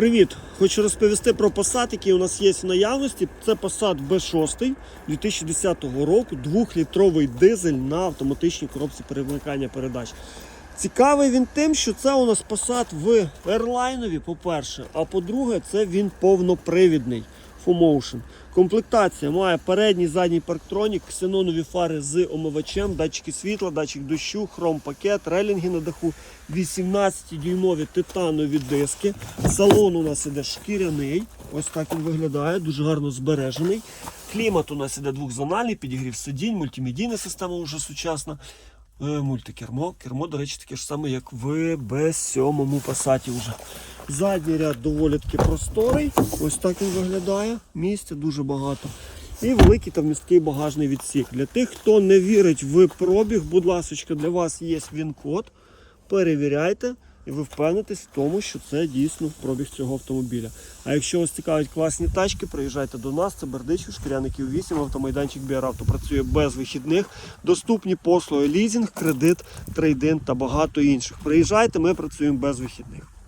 Привіт! Хочу розповісти про Passat, який у нас є в наявності. Це Passat B6 2010 року, 2-літровий дизель на автоматичній коробці перемикання передач. Цікавий він тим, що це у нас Passat в Airline, по-перше, а по-друге, це він повнопривідний. FullMotion. Комплектація має передній задній парктронік, ксенонові фари з омивачем, датчики світла, датчик дощу, хром-пакет, релінги на даху, 18-дюймові титанові диски. Салон у нас іде шкіряний. Ось так він виглядає, дуже гарно збережений. Клімат у нас іде двохзональний, підігрів сидінь, мультимедійна система вже сучасна. Е, Мультикермо. Кермо, до речі, таке ж саме, як в B7 Passat вже. Задній ряд доволі таки просторий. Ось так він виглядає. Місця дуже багато. І великий та вмісткий багажний відсік. Для тих, хто не вірить в пробіг, будь ласка, для вас є він-код. Перевіряйте, і ви впевнитесь в тому, що це дійсно пробіг цього автомобіля. А якщо вас цікавлять класні тачки, приїжджайте до нас. Це Бердичів, Шкіряників 8, автомайданчик Біаравто працює без вихідних. Доступні послуги лізинг, кредит, трейдин та багато інших. Приїжджайте, ми працюємо без вихідних.